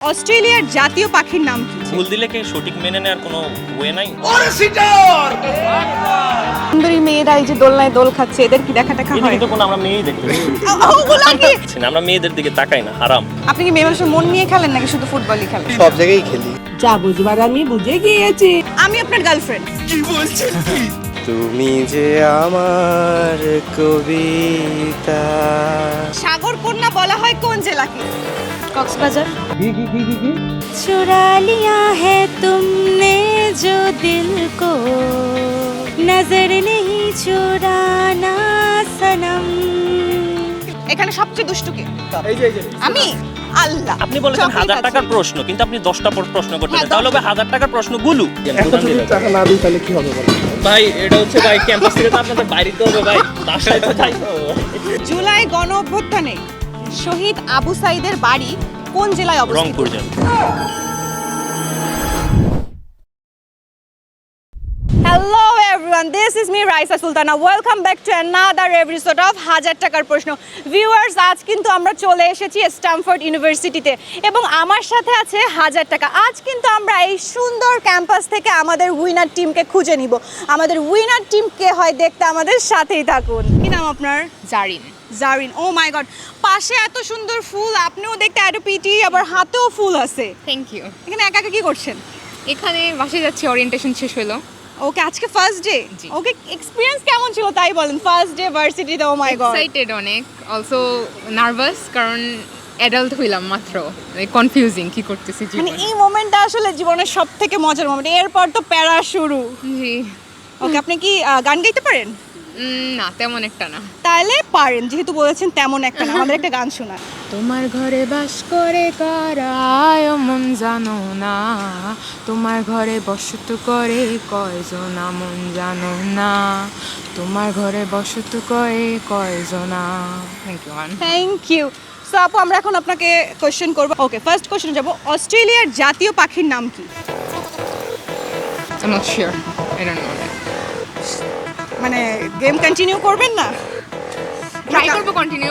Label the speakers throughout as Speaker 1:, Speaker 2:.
Speaker 1: অস্ট্রেলিয়ার জাতীয় পাখির নাম কি?
Speaker 2: ভুল দিলে কি সঠিক মেনে নেওয়ার কোনো ওয়ে নাই?
Speaker 1: সুন্দরী মেয়েরা এই যে দোলনায় দোল খাচ্ছে এদের কি দেখা দেখা
Speaker 2: এটা
Speaker 1: হয়?
Speaker 2: কিন্তু কোনো আমরা মেয়েই দেখতে
Speaker 1: ওগুলা কি?
Speaker 2: না। আমরা মেয়েদের দিকে তাকাই না হারাম।
Speaker 1: আপনি কি মেয়ে মানুষের মন নিয়ে খেলেন নাকি শুধু ফুটবলই খেলেন?
Speaker 3: সব জায়গায় খেলি।
Speaker 4: যা বুঝবার আমি বুঝে গিয়েছি।
Speaker 1: আমি আপনার গার্লফ্রেন্ড
Speaker 3: তুমি যে আমার কবিতা।
Speaker 1: সাগর কন্যা বলা হয় কোন জেলাকে? কক্সবাজার।
Speaker 5: চুরালিয়া হে তুমনে জো দিল কো। নজর নেহি চুরানা সনম।
Speaker 1: এখানে সবচেয়ে দুষ্টু কে? আমি? আল্লাহ।
Speaker 2: আপনি বলেছেন হাজার টাকার প্রশ্ন কিন্তু আপনি দশটা পর- প্রশ্ন করতে
Speaker 1: হ্যাঁ,
Speaker 2: তাহলে হবে হাজার টাকার প্রশ্ন গুলু।
Speaker 3: টাকা না দিই তাহলে কি হবে
Speaker 2: ভাই এটা হচ্ছে ভাই ক্যাম্পাস থেকে তো আপনাদের বাড়িতে হবে ভাই। বাসায় তো যাই।
Speaker 1: জুলাই গণ অভ্যুত্থানে শহীদ আবু সাইদের বাড়ি কোন জেলায় অবস্থিত?
Speaker 2: রংপুর যান
Speaker 1: everyone this is me Raisa Sultana welcome back to another episode of হাজার টাকার প্রশ্ন। ভিউয়ার্স আজ কিন্তু আমরা চলে এসেছি স্ট্যামফোর্ড ইউনিভার্সিটিতে এবং আমার সাথে আছে হাজার টাকা। আজ কিন্তু আমরা এই সুন্দর ক্যাম্পাস থেকে আমাদের উইনার টিমকে খুঁজে নিব। আমাদের উইনার টিম কে হয় দেখতে আমাদের সাথেই থাকুন। কি নাম আপনার?
Speaker 6: Zarin.
Speaker 1: Zarin oh my god পাশে এত সুন্দর ফুল আপনিও দেখতে এত পিটি আবার হাতেও ফুল আছে।
Speaker 6: থ্যাংক ইউ
Speaker 1: এখানে একা একা কি করছেন?
Speaker 6: এখানে বাসায় যাচ্ছি ওরিয়েন্টেশন শেষ হলো।
Speaker 1: ওকে আজকে ফার্স্ট ডে ওকে এক্সপিরিয়েন্স কেমন ছিল তাই বলেন? ফার্স্ট ডে ভার্সিটিতে ও মাই গড
Speaker 6: এক্সাইটেড অনেক অলসো নার্ভাস কারণ অ্যাডাল্ট হইলাম মাত্র। কনফিউজিং কি করতেছি
Speaker 1: মানে এই মোমেন্টটা আসলে জীবনের সব থেকে মজার মোমেন্ট এরপর তো প্যারা শুরু।
Speaker 6: জি।
Speaker 1: ওকে আপনি কি গান গাইতে পারেন?
Speaker 6: না তেমন একটা না।
Speaker 1: তাহলে পারেন যেহেতু বলেছেন তেমন একটা না আমাদের একটা গান শোনান।
Speaker 6: তোমার ঘরে বাস করে কারায় মন জানো না। তোমার ঘরে বসত করে কয়জনা মন জানো না। তোমার ঘরে বসত করে কয়জনা thank you
Speaker 1: thank you so আপু আমরা এখন আপনাকে কোশ্চেন করব। ওকে ফার্স্ট কোশ্চেন যাব। অস্ট্রেলিয়ার জাতীয় পাখির নাম কি?
Speaker 6: I'm not sure. I don't know.
Speaker 1: মানে গেম কন্টিনিউ করবেন না?
Speaker 6: Try করব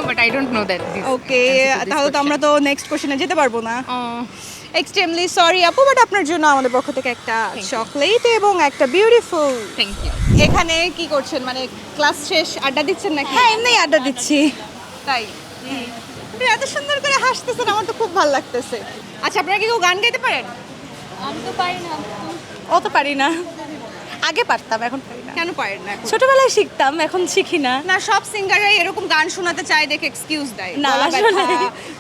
Speaker 6: but I don't know that. This
Speaker 1: ওকে তাহলে তো আমরা তো নেক্সট কোশ্চেনে যেতে পারব না।
Speaker 6: Oh,
Speaker 1: এক্সট্রিমলি সরি আপু বাট আপনার জন্য আমাদের পক্ষ থেকে একটা চকলেট এবং একটা বিউটিফুল
Speaker 6: thank you.
Speaker 1: এখানে কি করছেন? মানে ক্লাস শেষ আড্ডা দিচ্ছেন নাকি?
Speaker 5: হ্যাঁ এমনি আড্ডা দিচ্ছি।
Speaker 1: তাই? আপনি এত সুন্দর করে হাসতেছেন আমার তো খুব ভালো লাগতেছে। আচ্ছা আপনারা কি কেউ গান গাইতে পারেন?
Speaker 5: আমি তো পারি না।
Speaker 1: অত পারি না।
Speaker 5: আগে পারতাম এখন
Speaker 1: কেন পারেন না
Speaker 5: ছোটবেলায় শিখতাম এখন শিখি না।
Speaker 1: না সব সিঙ্গাররাই এরকম গান শোনাতে চায় দেখে এক্সকিউজ দেয়।
Speaker 5: না আসলে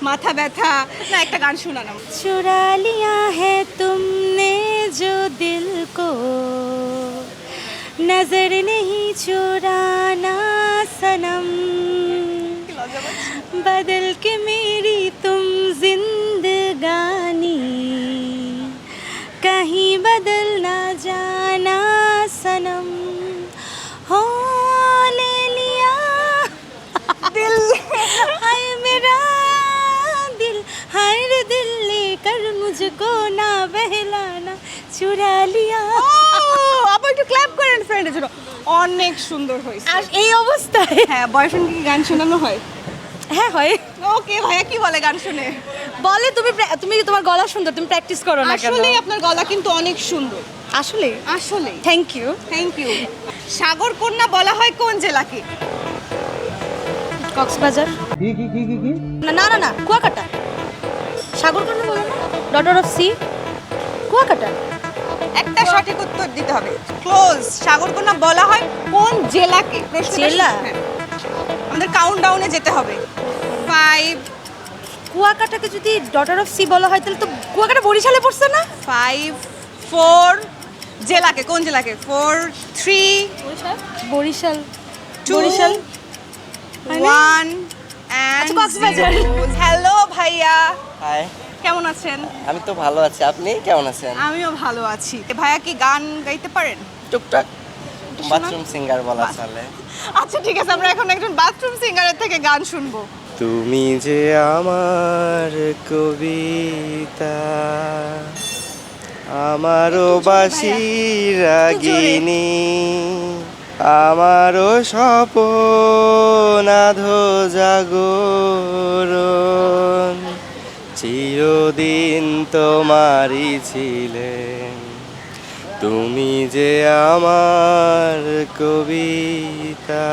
Speaker 1: মাথা ব্যথা। না একটা গান শোনানো
Speaker 5: চুরা লিয়া হে তুমনে জো দিল কো। নজর নেহি চুরানা সনম। বদল কে মেরি তুম জিন্দগানি कहीं बदल ना जाना सनम हो ले लिया दिल हाय मेरा दिल हाय रे दिल लेकर मुझको ना बहलाना चुरा लिया
Speaker 1: আপু একটু ক্ল্যাপ করেন ফ্রেন্ডের জন্য অনেক সুন্দর হয়েছে
Speaker 5: আর এই অবস্থায়
Speaker 1: হ্যাঁ বয়ফ্রেন্ড কি গান শোনানো হয়
Speaker 5: হ্যাঁ হয়
Speaker 1: ওকে ভাইয়া কি বলে গান শুনে
Speaker 5: বলে তুমি তুমি তোমার গলা সুন্দর তুমি প্র্যাকটিস করো না কেন?
Speaker 1: আসলে আপনার গলা কিন্তু অনেক সুন্দর।
Speaker 5: আসলে
Speaker 1: আসলে
Speaker 5: থ্যাংক ইউ
Speaker 1: থ্যাংক ইউ সাগর কন্যা বলা হয় কোন জেলাকে?
Speaker 5: কক্সবাজার। না না না না কুয়াকাটা। সাগর কোন বলো না? Daughter of sea Kuakata.
Speaker 1: একটা সঠিক উত্তর দিতে হবে। ক্লোজ সাগর কন্যা বলা হয় কোন জেলাকে?
Speaker 5: জেলা?
Speaker 1: হ্যাঁ। আমাদের কাউন্ট ডাউনে যেতে হবে। ফাইভ
Speaker 5: কুয়াকাটাকে যদি ডটার অফ সি বলা হয় তাহলে তো কুয়াকাটা বরিশালে পড়ছে না?
Speaker 1: ফাইভ ফোর জেলাকে কোন জেলাকে? Four three
Speaker 5: Barishal?
Speaker 1: Two
Speaker 5: Barishal.
Speaker 1: One
Speaker 5: আচ্ছা, কক্সবাজার।
Speaker 1: হ্যালো ভাইয়া।
Speaker 3: হাই
Speaker 1: কেমন আছেন?
Speaker 3: আমি তো ভালো আছি। আপনি কেমন আছেন?
Speaker 1: আমিও ভালো আছি। ভাইয়া কি গান গাইতে পারেন?
Speaker 3: টুকটাক বাথরুম সিঙ্গার বলা চলে।
Speaker 1: আচ্ছা ঠিক আছে আমরা এখন একজন বাথরুম সিঙ্গারের থেকে গান শুনব।
Speaker 3: তুমি যে আমার কবিতা আমারও বাসি রাগিনী আমারও স্বপন আধো জাগরণ। চিরদিন তোমারই ছিলেন তুমি যে আমার কবিতা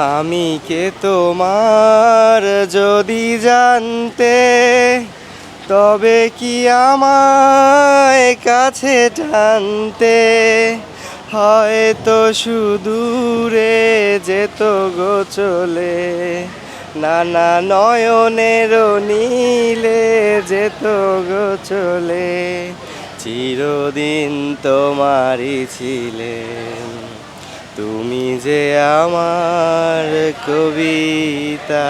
Speaker 3: আমি কে তোমার যদি জানতে, তবে কি আমায় কাছে টানতে? হয়তো সুদূরে যেত গো চলে, নানা নয়নের নীলে যেত গো চলে। চিরদিন তোমারই ছিলেন তুমি যে আমার কবিতা।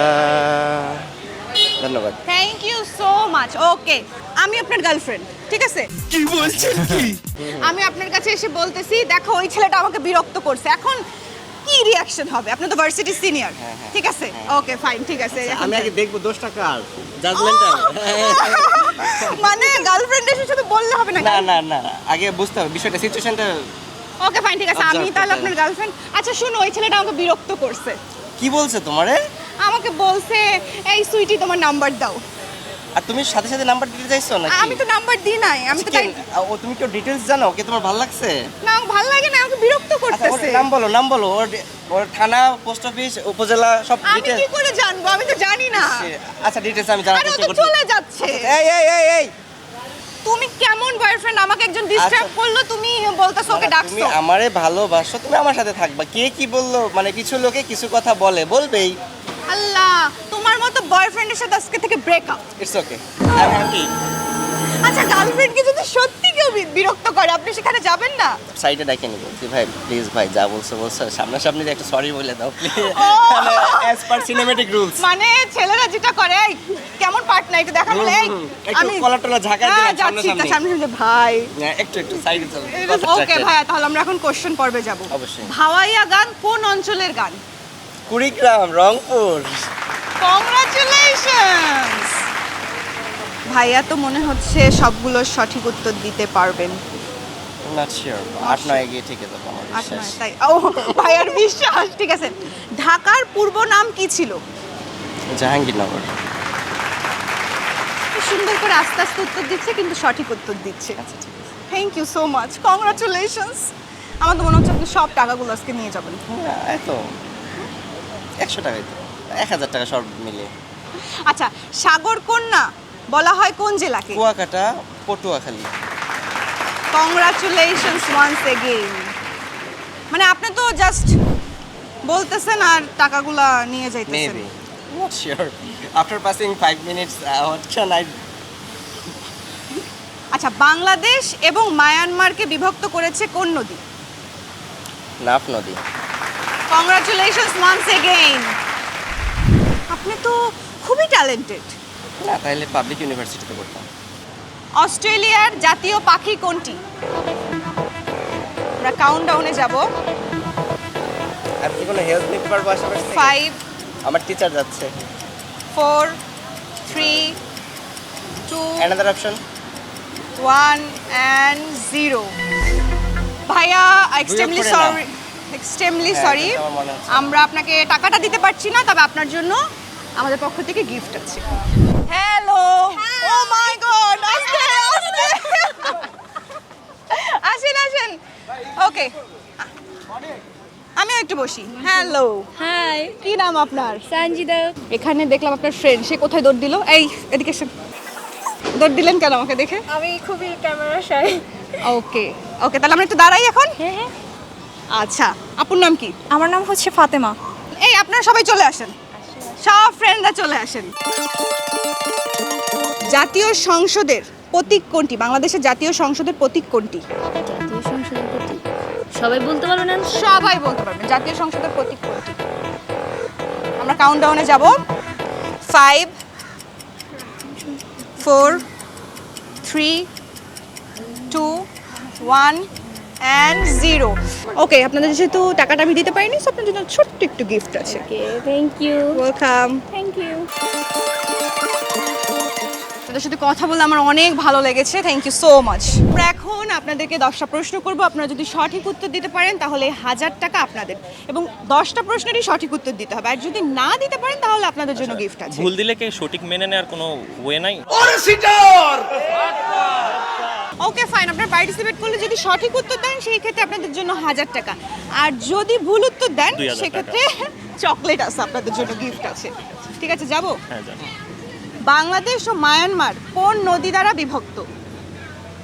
Speaker 3: ধন্যবাদ।
Speaker 1: Thank you so much okay আমি আপনার গার্লফ্রেন্ড ঠিক আছে?
Speaker 3: কি বলছেন কি?
Speaker 1: আমি আপনার কাছে এসে বলতেছি দেখো ওই ছেলেটা আমাকে বিরক্ত করছে। এখন কি রিয়াকশন হবে? আপনি তো ভার্সিটি সিনিয়র ঠিক আছে? ওকে ফাইন ঠিক আছে
Speaker 3: আমি আগে দেখব দোষটা কার? জাজমেন্টাল
Speaker 1: মানে গার্লফ্রেন্ড এসে শুধু বললে হবে না
Speaker 3: না না না আগে বুঝতে হবে বিষয়টা সিচুয়েশনটা
Speaker 1: ওকে ফাইন ঠিক আছে আমি তাহলে আপনার গার্লফ্রেন্ড আচ্ছা শুনো ওই ছেলেটা আমাকে বিরক্ত করছে।
Speaker 3: কি বলছে তোমারে?
Speaker 1: আমাকে বলছে এই সুইটি তোমার নাম্বার দাও।
Speaker 3: আর তুমি সাথে সাথে নাম্বার দিতে চাইছো নাকি?
Speaker 1: আমি তো নাম্বার দিই নাই আমি তো তাই
Speaker 3: ও তুমি কি ডিটেলস জানো? ওকে তোমার ভালো লাগছে?
Speaker 1: না ভালো লাগে না আমাকে বিরক্ত
Speaker 3: আচ্ছা ওর
Speaker 1: করতেছে।
Speaker 3: নাম বলো নাম বলো ওর ওর থানা পোস্ট অফিস উপজেলা সব
Speaker 1: আমি কি করে জানব? আমি তো জানি না।
Speaker 3: আচ্ছা ডিটেলস আমি জানার চেষ্টা করছি।
Speaker 1: চলে যাচ্ছে।
Speaker 3: এই এই এই এই!
Speaker 1: তুমি কেমন বয়ফ্রেন্ড আমাকে একজন ডিস্টার্ব
Speaker 3: আচ্ছা।
Speaker 1: করল তুমি বলতেছো ওকে ডাকছো।
Speaker 3: তুমি আমারে ভালোবাসো তুমি আমার সাথে থাকবা। কে কি বলল? মানে কিছু লোকে কিছু কথা বলে বলবেই।
Speaker 1: আল্লাহ তোমার মতো বয়ফ্রেন্ডের সাথে আজকে থেকে breakup
Speaker 3: it's okay I am happy
Speaker 1: আচ্ছা গার্লফ্রেন্ডকে যদি সত্যি কেউ বি- বিরক্ত করে আপনি সেখানে যাবেন না?
Speaker 3: সাইডে ডাকে নিব। কি ভাই প্লিজ ভাই যা বলছো বলছো। সামনাসামনি যে একটা সরি বলে দাও প্লিজ মানে অ্যাজ পার সিনেমেটিক রুলস
Speaker 1: মানে ছেলেরা যেটা করে এই কেমন পার্টনার একটু দেখানো এই
Speaker 3: একটু কলার টলা ঝাঁকায়
Speaker 1: হ্যাঁ,
Speaker 3: দিলাম
Speaker 1: যাচ্ছি
Speaker 3: সামনাসামনি।
Speaker 1: তা সামনে সামনে ভাই।
Speaker 3: হ্যাঁ, একটু একটু সাইডে চলো।
Speaker 1: ওকে ভাইয়া তাহলে আমরা এখন কোশ্চেন পর্বে যাব।
Speaker 3: অবশ্যই।
Speaker 1: ভাওয়াইয়া গান কোন অঞ্চলের গান?
Speaker 3: কুড়িগ্রাম রংপুর।
Speaker 1: কংগ্রাচুলেশনস ভাইয়া তো মনে হচ্ছে সবগুলোর সঠিক উত্তর দিতে পারবেন।
Speaker 3: আট নয় এগিয়ে ঠিক আছে আমার
Speaker 1: আট
Speaker 3: বিশ্বাস।
Speaker 1: নয়, তাই। ও ভাইয়ার বিশ্বাস ঠিক আছে। ঢাকার পূর্ব নাম কি ছিল?
Speaker 3: জাহাঙ্গীরনগর।
Speaker 1: কি সুন্দর করে আস্তে আস্তে উত্তর দিচ্ছে কিন্তু সঠিক উত্তর দিচ্ছে।
Speaker 3: আচ্ছা ঠিক আছে।
Speaker 1: Thank you so much congratulations আমার তো মনে হচ্ছে আপনি সব টাকাগুলো আজকে নিয়ে যাবেন।
Speaker 3: হ্যাঁ, এই তো একশো টাকাই তো। এক হাজার টাকা সব মিলে
Speaker 1: আচ্ছা সাগর কন্যা বলা হয় কোন জেলাকে?
Speaker 3: Kuakata Patuakhali.
Speaker 1: Congratulations once again মানে আপনি তো জাস্ট বলতেছেন আর টাকাগুলা নিয়ে যাইতেছেন।
Speaker 3: Maybe not sure after passing five minutes what can I
Speaker 1: আচ্ছা বাংলাদেশ এবং মায়ানমারকে বিভক্ত করেছে কোন নদী?
Speaker 3: নাফ নদী।
Speaker 1: কংগ্রাচুলেশনস ওয়ান্স এগেইন আপনি তো খুবই ট্যালেন্টেড
Speaker 3: না তাহলে পাবলিক ইউনিভার্সিটিতে পড়তাম।
Speaker 1: অস্ট্রেলিয়ার জাতীয় পাখি কোনটি? আমরা কাউন্টডাউনে যাব।
Speaker 3: কি কোনো হেল্প নিতে পারব আশেপাশে?
Speaker 1: ফাইভ
Speaker 3: আমার টিচার যাচ্ছে।
Speaker 1: Four three two
Speaker 3: another option
Speaker 1: one and zero ভাইয়া এক্সট্রিমলি সরি এক্সট্রিমলি সরি।
Speaker 3: আমরা
Speaker 1: আপনাকে টাকাটা দিতে পারছি না তবে আপনার জন্য আমাদের পক্ষ থেকে গিফট আছে। হ্যালো ও মাই গড আস্তে আস্তে আসেন আসেন। ওকে আমিও একটু বসি। হ্যালো
Speaker 5: হাই
Speaker 1: কি নাম আপনার?
Speaker 5: সঞ্জিদা
Speaker 1: এখানে দেখলাম আপনার ফ্রেন্ড সে কোথায় দৌড় দিল? এই এদিকে এসে দৌড় দিলেন কেন আমাকে দেখে?
Speaker 5: আমি খুবই ক্যামেরা শাই
Speaker 1: ওকে ওকে তাহলে আমরা একটু দাঁড়াই এখন?
Speaker 5: হ্যাঁ হ্যাঁ।
Speaker 1: আচ্ছা আপুর নাম কি?
Speaker 5: আমার নাম হচ্ছে ফাতেমা।
Speaker 1: এই আপনারা সবাই চলে আসেন। সব ফ্রেন্ডরা চলে আসেন। জাতীয় সংসদের প্রতীক কোনটি? বাংলাদেশের জাতীয় সংসদের প্রতীক কোনটি?
Speaker 7: জাতীয় সংসদের প্রতি সবাই বলতে পারবে না?
Speaker 1: সবাই বলতে পারবেন জাতীয় সংসদের প্রতীক কোনটি? আমরা কাউন্টডাউনে যাব। Five four three two one and zero okay আপনাদের যেহেতু টাকাটা আমি দিতে পারিনি সো আপনার জন্য ছোট্ট একটু গিফট আছে।
Speaker 7: Okay thank you
Speaker 1: welcome
Speaker 7: thank you
Speaker 1: আপনাদের সাথে কথা বলে আমার অনেক ভালো লেগেছে থ্যাংক ইউ সো মাচ আমরা এখন আপনাদেরকে দশটা প্রশ্ন করব আপনারা যদি সঠিক উত্তর দিতে পারেন তাহলে হাজার টাকা আপনাদের। এবং দশটা প্রশ্নেরই সঠিক উত্তর দিতে হবে আর যদি না দিতে পারেন তাহলে আপনাদের জন্য গিফট আছে।
Speaker 2: ভুল দিলে কি সঠিক মেনে নেওয়ার কোনো ওয়ে নাই?
Speaker 1: ওকে ফাইন আপনারা পার্টিসিপেট করলে যদি সঠিক উত্তর দেন সেই ক্ষেত্রে আপনাদের জন্য হাজার টাকা। আর যদি ভুল উত্তর দেন
Speaker 2: 2000 টাকা।
Speaker 1: সেক্ষেত্রে চকলেট আছে আপনাদের জন্য গিফট আছে। ঠিক আছে যাব?
Speaker 2: হ্যাঁ
Speaker 1: বাংলাদেশ ও মায়ানমার কোন নদী দ্বারা বিভক্ত?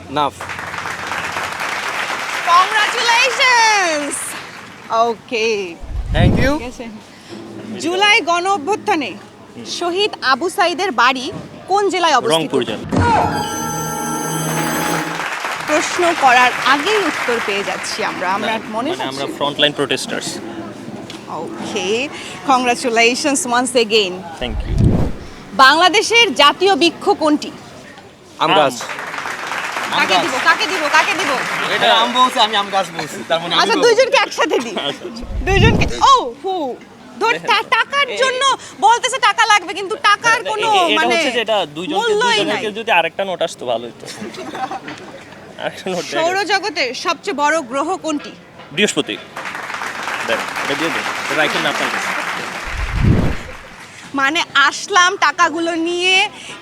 Speaker 1: Naf.
Speaker 3: Congratulations okay
Speaker 1: thank you July গণ অভ্যুত্থানে শহীদ আবু সাইদের বাড়ি কোন জেলায় অবস্থিত?
Speaker 2: রংপুর জেলা।
Speaker 1: প্রশ্ন করার আগেই উত্তর পেয়ে যাচ্ছি আমরা। আমরা মনে
Speaker 2: মানে আমরা
Speaker 1: হচ্ছে
Speaker 2: frontline protesters
Speaker 1: okay congratulations once again
Speaker 2: thank you
Speaker 1: বাংলাদেশের জাতীয় বৃক্ষ কোনটি?
Speaker 3: আম গাছ।
Speaker 1: কাকে দিব কাকে দিব কাকে দিব?
Speaker 3: এটা আম বলছে আমি আম গাছ বলছি তার মানে
Speaker 1: আচ্ছা দুইজনকে একসাথে দিই দুইজনকে ও হু। ধর টাকার জন্য বলতেছে টাকা লাগবে কিন্তু টাকার কোনো
Speaker 2: এটা
Speaker 1: মানে
Speaker 2: হচ্ছে যে এটা দুইজনকে যদি আরেকটা নোট আসতো ভালো হতো।
Speaker 1: সৌরজগতের সবচেয়ে বড় গ্রহ কোনটি?
Speaker 2: বৃহস্পতি। রাখেন আপনার
Speaker 1: মানে আসলাম টাকাগুলো নিয়ে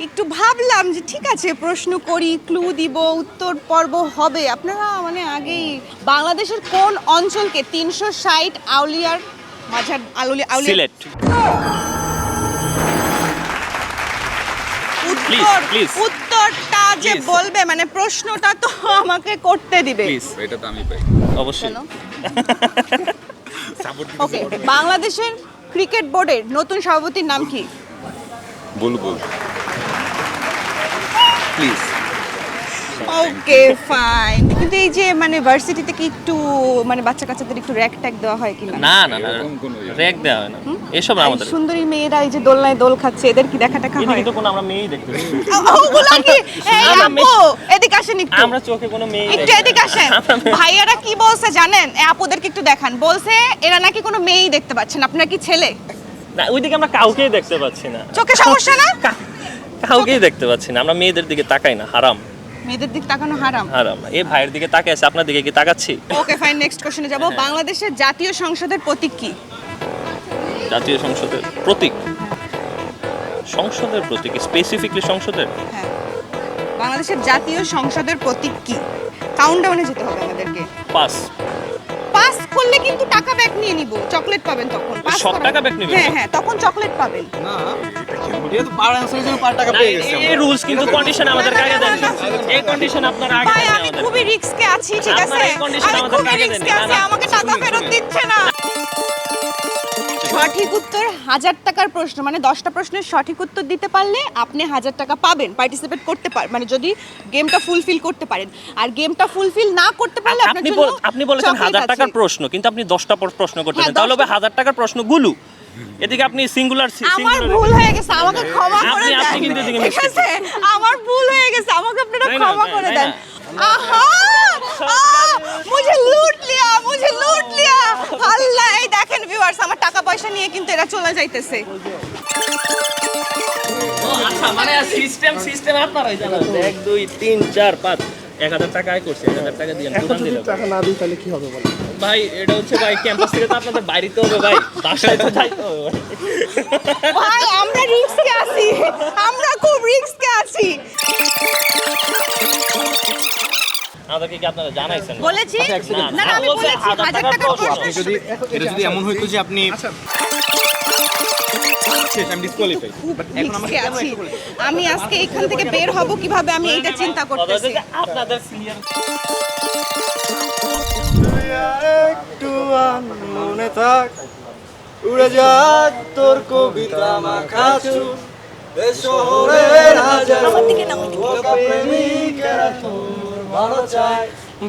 Speaker 1: একটু ভাবলাম যে ঠিক আছে প্রশ্ন করি ক্লু দিব উত্তর পর্ব হবে। আপনারা মানে আগেই বাংলাদেশের কোন অঞ্চলকে তিনশো ষাট আউলিয়ার মাঝার আউলি আউলিয়া উত্তর. উত্তরটা যে বলবে মানে প্রশ্নটা তো আমাকে করতে দিবে।
Speaker 2: প্লিজ
Speaker 8: এটা তো আমি পাই।
Speaker 2: অবশ্যই।
Speaker 1: ওকে বাংলাদেশের ক্রিকেট বোর্ডের নতুন সভাপতির নাম কি?
Speaker 8: বুলবুল।
Speaker 3: প্লিজ
Speaker 1: ওকে ফাইন কিন্তু এই যে মানে ভার্সিটিতে কি একটু মানে বাচ্চা কাচ্চাদের একটু র্যাক ট্যাক দেওয়া হয় কিনা?
Speaker 2: না না না
Speaker 8: ইয়ে
Speaker 2: র্যাক দেওয়া হয় না। এসব না আমাদের।
Speaker 1: সুন্দরী মেয়েরা এই যে দোলনায় দোল খাচ্ছে এদের কি দেখা টাকা হয়?
Speaker 2: তো কোনো আমরা মেয়েই দেখতে
Speaker 1: ওগুলা কি? এই আপু এদিকে আসেন একটু।
Speaker 2: আমরা চোখে কোনো মেয়ে
Speaker 1: একটু এদিকে আসেন। ভাইয়ারা কি বলছে জানেন? এই আপুদেরকে একটু দেখান। বলছে এরা নাকি কোনো মেয়েই দেখতে পাচ্ছেন। আপনার কি ছেলে?
Speaker 2: না ওইদিকে আমরা কাউকেই দেখতে পাচ্ছি না।
Speaker 1: চোখে সমস্যা না?
Speaker 2: কাউকেই দেখতে পাচ্ছি না। আমরা মেয়েদের দিকে তাকাই না হারাম।
Speaker 1: মেয়েদের দিক তাকানো হারাম।
Speaker 2: হারাম। এই ভাইয়ের দিকে তাকাই আছে আপনার দিকে কি তাকাচ্ছি?
Speaker 1: ওকে ফাইন নেক্সট কোশ্চেনে যাব। বাংলাদেশের জাতীয় সংসদের প্রতীক কি?
Speaker 2: জাতীয় সংসদের প্রতীক? সংসদের প্রতীক স্পেসিফিকলি সংসদের?
Speaker 1: হ্যাঁ। বাংলাদেশের জাতীয় সংসদের প্রতীক কি? কাউন্টডাউনে যেতে হবে আমাদেরকে।
Speaker 2: পাস
Speaker 1: পাস করলে কিন্তু টাকা ব্যাক নিয়ে নিব। চকলেট পাবেন তখন। পাস
Speaker 2: সব টাকা back নিবেন?
Speaker 1: হ্যাঁ হ্যাঁ তখন চকলেট পাবেন।
Speaker 3: না এটা তো পার অ্যান্সারের জন্য পার টাকা পেয়ে গেছে
Speaker 2: এই রুলস কিন্তু কন্ডিশন আমাদের আগে দেন এই কন্ডিশন আপনারা আগে দেন
Speaker 1: আমি খুবই রিস্কে আছি ঠিক আছে?
Speaker 2: আপনার এই condition
Speaker 1: আমি খুবই রিস্কে আছি আমাকে টাকা ফেরত দিচ্ছে না। সঠিক উত্তর হাজার টাকার প্রশ্ন মানে দশটা প্রশ্নের সঠিক উত্তর দিতে পারলে আপনি হাজার টাকা পাবেন পার্টিসিপেট করতে পার মানে যদি গেমটা ফুলফিল করতে পারেন। আর গেমটা ফুলফিল না করতে পারলে
Speaker 2: আপনি আপনি বলেছেন হাজার টাকার প্রশ্ন কিন্তু আপনি দশটা প্রশ্ন করতেছেন
Speaker 1: হ্যাঁ,
Speaker 2: তাহলে হবে হাজার টাকার প্রশ্নগুলো এদিকে আপনি সিঙ্গুলার
Speaker 1: আমার ভুল হয়ে গেছে আমাকে ক্ষমা করে
Speaker 2: দেন। আপনি কিন্তু এদিকে
Speaker 1: ঠিক আমার ভুল হয়ে গেছে আমাকে আপনারা ক্ষমা করে দেন। আহা! মুঝে লুট লিয়া মুঝে লুট লিয়া। আল্লাহ এই দেখেন ভিউয়ার্স আমার টাকা পয়সা নিয়ে কিন্তু এরা চলে যাইতেছে।
Speaker 2: আচ্ছা মানে সিস্টেম সিস্টেম আপনারাই জানেন। 1 2 3 4 5 এক হাজার টাকা আয় করছে এক হাজার টাকা দিয়ে এখন যদি টাকা না দিই তাহলে কি হবে ভাই এটা হচ্ছে ভাই ক্যাম্পাস থেকে তো আপনাদের বাড়িতে হবে ভাই বাসায় তো যাইতে হবে ভাই।
Speaker 1: আমরা রিস্কে আছি। আমরা খুব রিস্কে আছি।
Speaker 2: আমাদেরকে কি আপনারা জানাইছেন?
Speaker 1: বলেছি?
Speaker 2: না,
Speaker 1: না আমি
Speaker 2: বলেছি। হাজার
Speaker 1: হাজার।
Speaker 2: প্রশ্ন
Speaker 3: যদি এটা যদি এমন হইতো যে আপনি আমি
Speaker 1: আজকে এখান থেকে বের হব? কীভাবে আমি এইটা চিন্তা করতেছি?
Speaker 2: আপনাদের ক্লিয়ার
Speaker 3: একটু মনে থাক। উড়ে যাক তোর কবিতা মাখা চুল।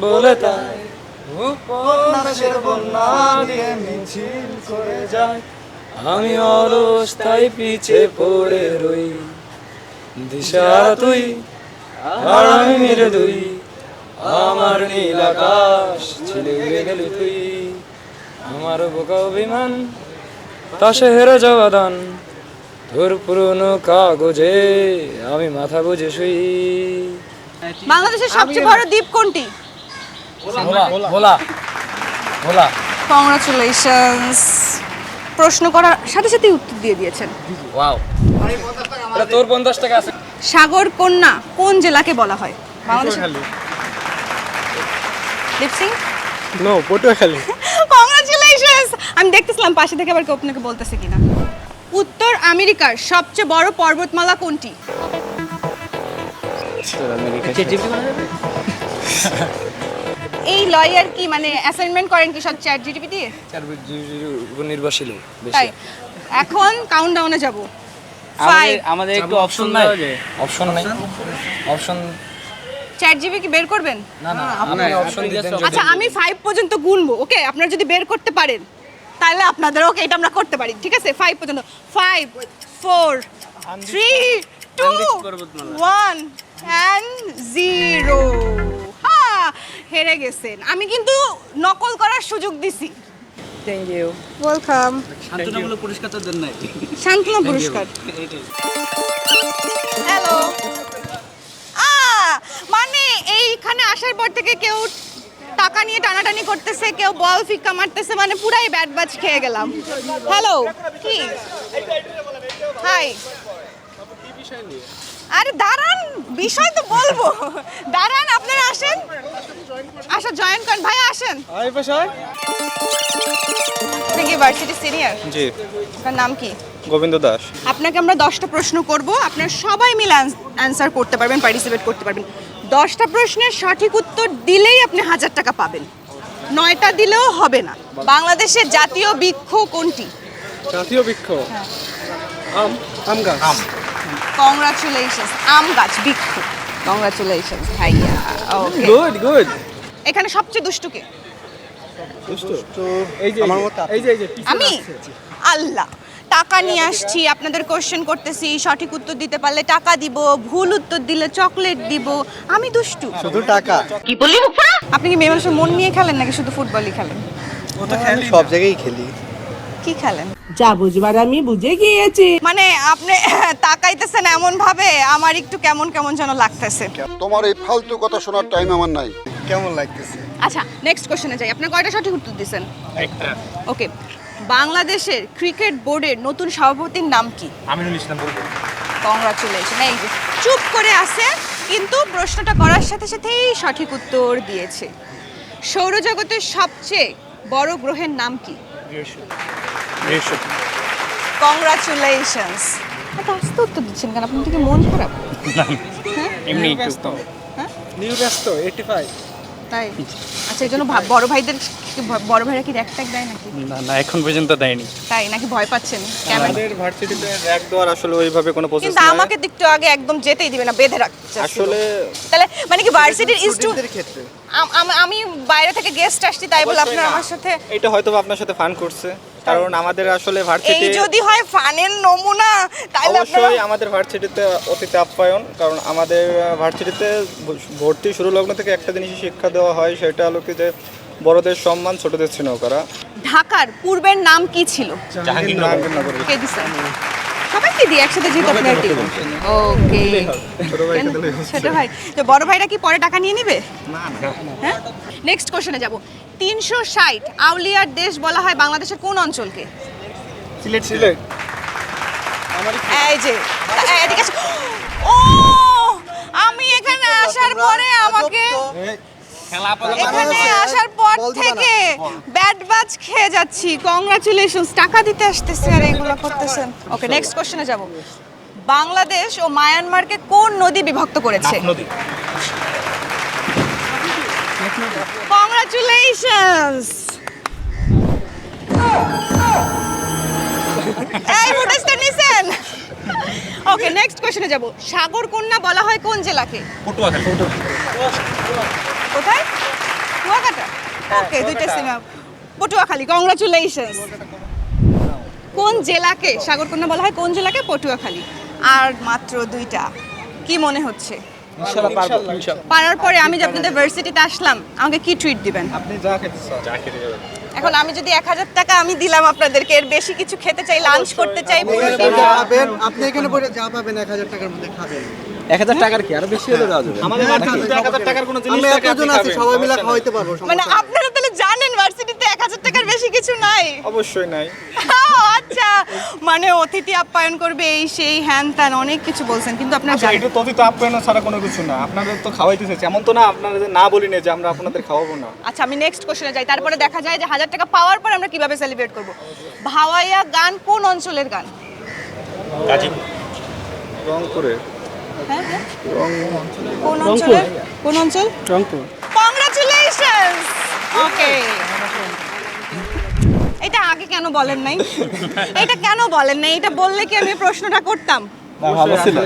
Speaker 3: বলে তাই। উপন্যাসের বন্যা দিয়ে মিছিল করে যায়। আমি অলস তাই পিছে পড়ে রই। দিশা তুই আর আমি মেরে দুই আমার নীল আকাশ ছিলে উড়ে গেলি তুই। আমার বোকা অভিমান তা সে হেরে যাওয়া দান।
Speaker 9: তোর পুরনো কাগজে আমি মাথা বুঝে শুই।
Speaker 1: বাংলাদেশের সবচেয়ে বড় দ্বীপ কোনটি?
Speaker 9: ভোলা ভোলা ভোলা।
Speaker 1: কংগ্রাচুলেশনস প্রশ্ন করার সাথে সাথে উত্তর দিয়ে দিয়েছেন।
Speaker 9: ওয়াও। এটা তোর পঞ্চাশ টাকা আছে।
Speaker 1: সাগর কন্যা কোন জেলাকে বলা হয়? Bangladesh lipsync
Speaker 3: no Patuakhali.
Speaker 1: Congratulations আমি দেখতেছিলাম পাশে থেকে আবার কেউ আপনাকে বলতেছে কিনা। উত্তর আমেরিকার সবচেয়ে বড় পর্বতমালা কোনটি? এই লয়ার কি মানে অ্যাসাইনমেন্ট করেন কি সব চ্যাট জিটিপি দিয়ে
Speaker 9: উপর নির্ভরশীল
Speaker 1: তাই। এখন কাউন্টডাউনে যাব। ফাইভ
Speaker 3: আমাদের একটু অপশন
Speaker 9: নাই। অপশন নাই। অপশন
Speaker 1: চ্যাট জিবি কি বের করবেন?
Speaker 9: না না আপনি অপশন দিয়েছেন
Speaker 1: আচ্ছা আমি ফাইভ পর্যন্ত গুনবো ওকে আপনারা যদি বের করতে পারেন তাহলে আপনাদের ওকে এটা আমরা করতে পারি ঠিক আছে? ফাইভ পর্যন্ত। Five four three two one and zero হ্যাঁ হেরে গেছেন। আমি কিন্তু নকল করার সুযোগ দিছি।
Speaker 9: থ্যাংক ইউ
Speaker 1: ওয়েলকাম
Speaker 3: শান্তনামূলক পুরস্কার তো দেন নাই।
Speaker 1: শান্তনা পুরস্কার। হ্যালো আ মানে এইখানে আসার পর থেকে কেউ টাকা নিয়ে টানাটানি করতেছে কেউ বল ফিক্কা মারতেছে মানে পুরাই ব্যাট বাজ খেয়ে গেলাম। হ্যালো কি? হাই আরে দাঁড়ান বিষয় তো বলব দাঁড়ান আপনারা আসেন আসা জয়েন করেন আসেন
Speaker 3: আই বাসায়
Speaker 1: আপনি কি ভার্সিটি সিনিয়র
Speaker 3: জি।
Speaker 1: আপনার নাম কি?
Speaker 3: গোবিন্দ দাস।
Speaker 1: আপনাকে আমরা দশটা প্রশ্ন করব। আপনার সবাই মিলে অ্যান্সার করতে পারবেন পার্টিসিপেট করতে পারবেন। দশটা প্রশ্নের সঠিক উত্তর দিলেই আপনি হাজার টাকা পাবেন। নয়টা দিলেও হবে না। বাংলাদেশের জাতীয় বৃক্ষ কোনটি?
Speaker 3: জাতীয় বৃক্ষ? আম আম গাছ। আম।
Speaker 1: কংগ্রাচুলেশনস আম গাছ বৃক্ষ। কংগ্রাচুলেশনস ভাইয়া। ওকে
Speaker 3: গুড গুড
Speaker 1: এখানে সবচেয়ে দুষ্টুকে
Speaker 3: এই যে আমার মত এই যে এই যে
Speaker 1: আমি? আল্লাহ টাকা নিয়ে আসছি আপনাদের কোশ্চেন করতেছি সঠিক উত্তর দিতে পারলে টাকা দিব ভুল উত্তর দিলে চকলেট দিব আমি দুষ্টু।
Speaker 3: শুধু টাকা।
Speaker 1: আপনি কি মেয়ে মানুষের মন নিয়ে খেলেন নাকি শুধু ফুটবলই খেলেন?
Speaker 3: সব জায়গায় খেলি।
Speaker 1: কি খেলেন?
Speaker 4: যা বুঝবার আমি বুঝে গিয়েছি।
Speaker 1: মানে আপনি তাকাইতেছেন এমন ভাবে আমার একটু কেমন কেমন যেন লাগতেছে।
Speaker 10: তোমার এই ফালতু কথা শোনার টাইম আমার নাই।
Speaker 3: কেমন লাগতেছে?
Speaker 1: আচ্ছা নেক্সট কোশ্চেনে যাই। আপনি কয়টা সঠিক উত্তর দিয়েছেন? একটা। ওকে বাংলাদেশের ক্রিকেট বোর্ডের নতুন সভাপতির নাম কি?
Speaker 2: আমিনুল ইসলাম বলব।
Speaker 1: কংগ্রাচুলেশন এই যে চুপ করে আছে কিন্তু প্রশ্নটা করার সাথে সাথেই সঠিক উত্তর দিয়েছে। সৌরজগতের সবচেয়ে বড় গ্রহের নাম কি? কংগ্রাচুলেশনস এত আস্তে উত্তর দিচ্ছেন কেন? আপনার থেকে মন খারাপ?
Speaker 2: এমনি
Speaker 3: নিউ ব্যস্ত। 85
Speaker 1: তাই? আচ্ছা এই জন্য বড় ভাইদের বড় ভাইরা কি র্যাক ট্যাক দেয় নাকি?
Speaker 2: না না এখন পর্যন্ত দেয়নি।
Speaker 1: তাই? নাকি ভয় পাচ্ছেন? কেন
Speaker 3: আমাদের ভার্সিটিতে র্যাক দেওয়ার আসলে ওইভাবে কোনো প্রসেস
Speaker 1: কিন্তু আমাকে তো একটু আগে একদম যেতেই দিবে না বেঁধে রাখছে
Speaker 3: আসলে
Speaker 1: তাহলে মানে কি ভার্সিটির স্টুডেন্ট
Speaker 3: স্টুডেন্টদের ক্ষেত্রে।
Speaker 1: আমি বাইরে থেকে গেস্ট আসছি তাই বলে আপনার আমার সাথে
Speaker 3: এটা হয়তো বা আপনার সাথে ফান করছে। কারণ আমাদের আসলে ভার্সিটি
Speaker 1: যদি হয় ফানের নমুনা তাহলে আপনারা
Speaker 3: অবশ্যই আমাদের ভার্সিটিতে অতিথি আপ্যায়ন কারণ আমাদের ভার্সিটিতে ভর্তি শুরু লগ্ন থেকে একটা জিনিসই শিক্ষা দেওয়া হয় সেটা হলো কি যে বড়দের সম্মান ছোটদের স্নেহ করা।
Speaker 1: ঢাকার পূর্বের নাম কি ছিল?
Speaker 3: জাহাঙ্গীরনগর।
Speaker 1: কে দিছে? সবাইকে দিয়ে একসাথে যেহেতু আপনার টিম। ওকে।
Speaker 3: ছোট ভাই।
Speaker 1: তো বড় ভাইরা কি পরে টাকা নিয়ে নিবে? হ্যাঁ? নেক্সট কোশ্চেনে যাব। তিনশো ষাট আউলিয়ার দেশ বলা হয় বাংলাদেশের কোন অঞ্চলকে?
Speaker 3: সিলেট সিলেট।
Speaker 1: এই যে এদিকে ও আমি এখানে আসার পরে আমাকে এখানে আসার পর থেকে ব্যাট বাজ খেয়ে যাচ্ছি। কংগ্রাচুলেশনস টাকা দিতে আসতেছে আর এগুলো করতেছেন। ওকে নেক্সট কোশ্চেনে যাব। বাংলাদেশ ও মায়ানমারকে কোন নদী বিভক্ত করেছে?
Speaker 2: নদী।
Speaker 1: কংগ্রাচুলেশনস এই ফুটেজটা নিছেন ওকে নেক্সট কোশ্চেনে যাব। সাগর কন্যা বলা হয় কোন জেলাকে? কোথায়? কুয়াকাটা। ওকে দুইটা সিনেমা পটুয়াখালী কংগ্রাচুলেশনস কোন জেলাকে সাগরকন্যা বলা হয় কোন জেলাকে? পটুয়াখালী। আর মাত্র দুইটা। কি মনে হচ্ছে?
Speaker 3: ইনশাআল্লাহ পারব
Speaker 1: পারার পরে আমি যে আপনাদের ভার্সিটিতে আসলাম আমাকে কি ট্রিট দিবেন?
Speaker 3: আপনি যা খেতে চান।
Speaker 2: চা খেতে যাবেন।
Speaker 1: এখন আমি যদি এক হাজার টাকা আমি দিলাম আপনাদেরকে এর বেশি কিছু খেতে চাই লাঞ্চ করতে চাই
Speaker 11: খাবেন আপনি এখানে পড়ে যা পাবেন এক হাজার টাকার মধ্যে খাবেন।
Speaker 12: এক হাজার টাকার কি? আরও বেশি হলে দেওয়া যাবে।
Speaker 11: আমাদের এক হাজার টাকার কোনো জিনিস থাকে এতজন আছি সবাই মিলে খাওয়াইতে পারব
Speaker 1: মানে আপনারা তাহলে জানেন ভার্সিটিতে এক হাজার টাকার বেশি কিছু নাই?
Speaker 11: অবশ্যই নাই।
Speaker 1: আচ্ছা। মানে অতিথি আপ্যায়ন করবে এই সেই হ্যান ত্যান অনেক কিছু বলছেন কিন্তু আপনার জানেন
Speaker 11: এটা তথিত আপ্যায়ন ছাড়া কোনো কিছু না। আপনাদের তো খাওয়াইতেছে এমন তো না আপনারা যে না বলি না যে আমরা আপনাদের খাওয়াবো না।
Speaker 1: আচ্ছা আমি নেক্সট কোশ্চেনে যাই। তারপরে দেখা যায় যে হাজার টাকা পাওয়ার পর আমরা কীভাবে সেলিব্রেট করব? ভাওয়াইয়া গান কোন অঞ্চলের গান? কাজী।
Speaker 11: রংপুরে।
Speaker 1: হ্যাঁ হ্যাঁ। কোন অঞ্চলের? কোন অঞ্চল?
Speaker 11: রংপুর।
Speaker 1: কংগ্রাচুলেশনস ওকে আগে কেন বলেন নাই? এটা কেন বলেন নাই? এটা বললে কি আমি প্রশ্নটা করতাম?
Speaker 11: ভালো ছিল।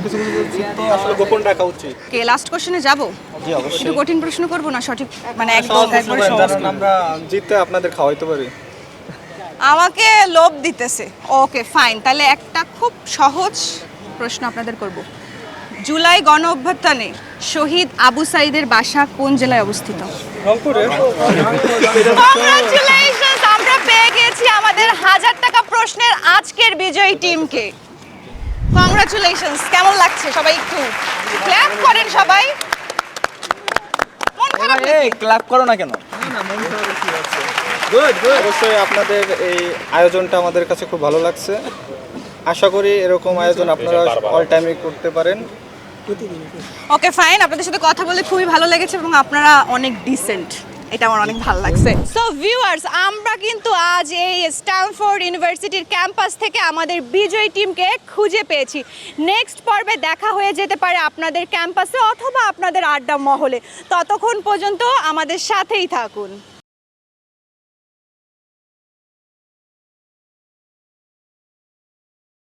Speaker 11: তো আসলে গোপন রাখা উচিত।
Speaker 1: কে লাস্ট কোশ্চেনে যাব? একটু কঠিন প্রশ্ন করব না? সঠিক মানে একদম একবারে সহজ
Speaker 11: কারণ আমরা জিততে আপনাদের খাওয়াইতে পারি।
Speaker 1: আমাকে লোভ দিতেছে। ওকে ফাইন তাহলে একটা খুব সহজ প্রশ্ন আপনাদের করব। জুলাই গণ অভ্যুত্থানে শহীদ আবু সাইদের বাসা কোন জেলায় অবস্থিত?
Speaker 11: রংপুরে।
Speaker 1: আমরা পেয়ে গেছি আমাদের হাজার টাকা প্রশ্নের আজকের বিজয়ী টিমকে। কংগ্রাচুলেশনস কেমন লাগছে সবাই একটু? ক্ল্যাপ করেন সবাই। মন খারাপ?
Speaker 12: ক্লাব করো না কেন?
Speaker 11: অবশ্যই আপনাদের এই আয়োজনটা আমাদের কাছে খুব ভালো লাগছে। আশা করি এরকম আয়োজন আপনারা অল টাইমে করতে পারেন।
Speaker 1: ওকে ফাইন আপনাদের সাথে কথা বলে খুবই ভালো লেগেছে এবং আপনারা অনেক ডিসেন্ট এটা আমার অনেক ভালো লাগছে। সো ভিউয়ার্স আমরা কিন্তু আজ এই স্ট্যানফোর্ড ইউনিভার্সিটির ক্যাম্পাস থেকে আমাদের বিজয়ী টিমকে খুঁজে পেয়েছি। নেক্সট পর্বে দেখা হয়ে যেতে পারে আপনাদের ক্যাম্পাসে অথবা আপনাদের আড্ডা মহলে। ততক্ষণ পর্যন্ত আমাদের সাথেই থাকুন।